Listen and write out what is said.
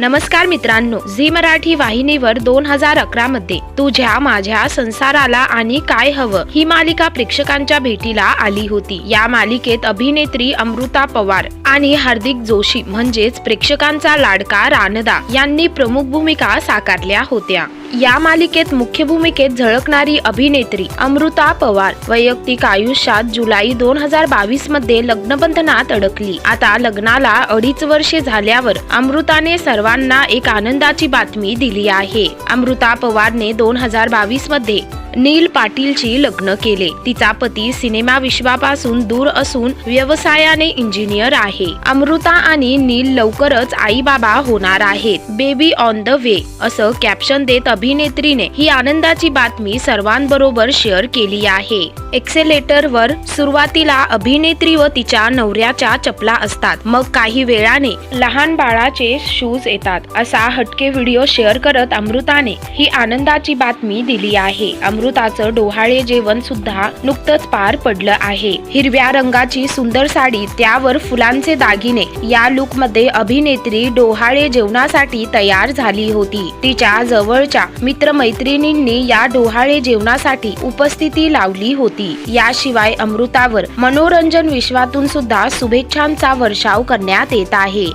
नमस्कार मित्रांनो झी मराठी वाहिनीवर दोन हजार अकरा मध्ये तुझ्या माझ्या संसाराला आणि काय हवं ही मालिका प्रेक्षकांच्या भेटीला आली होती. या मालिकेत अभिनेत्री अमृता पवार आणि हार्दिक जोशी म्हणजेच प्रेक्षकांचा लाडका रानदा यांनी प्रमुख भूमिका साकारल्या होत्या. या मालिकेत मुख्य भूमिकेत झळकणारी अभिनेत्री अमृता पवार वैयक्तिक आयुष्यात जुलै दोन हजार बावीसमध्ये लग्नबंधनात अडकली. आता लग्नाला अडीच वर्षे झाल्यावर अमृताने सर्वांना एक आनंदाची बातमी दिली आहे. अमृता पवारने दोन हजार बावीसमध्ये नील पाटीलची लग्न केले. तिचा पती सिनेमा विश्वापासून दूर असून व्यवसायाने इंजिनियर आहे. अमृता आणि नील लवकरच आई बाबा होणार आहेत. बेबी ऑन द वे असं कॅप्शन देत अभिनेत्रीने ही आनंदाची बातमी सर्वांबरोबर शेअर केली आहे. एक्सेलेटर वर सुरुवातीला अभिनेत्री व तिच्या नवऱ्याच्या चपला असतात. मग काही वेळाने लहान बाळाचे शूज येतात. असा हटके व्हिडिओ शेअर करत अमृताने ही आनंदाची बातमी दिली आहे. अमृताचं डोहाळे जेवण सुद्धा नुकतंच पार पडलं आहे. हिरव्या रंगाची सुंदर साडी त्यावर फुलांचे दागिने. या लुकमध्ये अभिनेत्री डोहाळे जेवणासाठी तयार झाली होती. तिच्या जवळच्या मित्रमैत्रिणींनी या डोहाळे जेवणासाठी उपस्थिती लावली होती. याशिवाय अमृतावर मनोरंजन विश्वातून सुद्धा शुभेच्छांचा वर्षाव करण्यात येत आहे.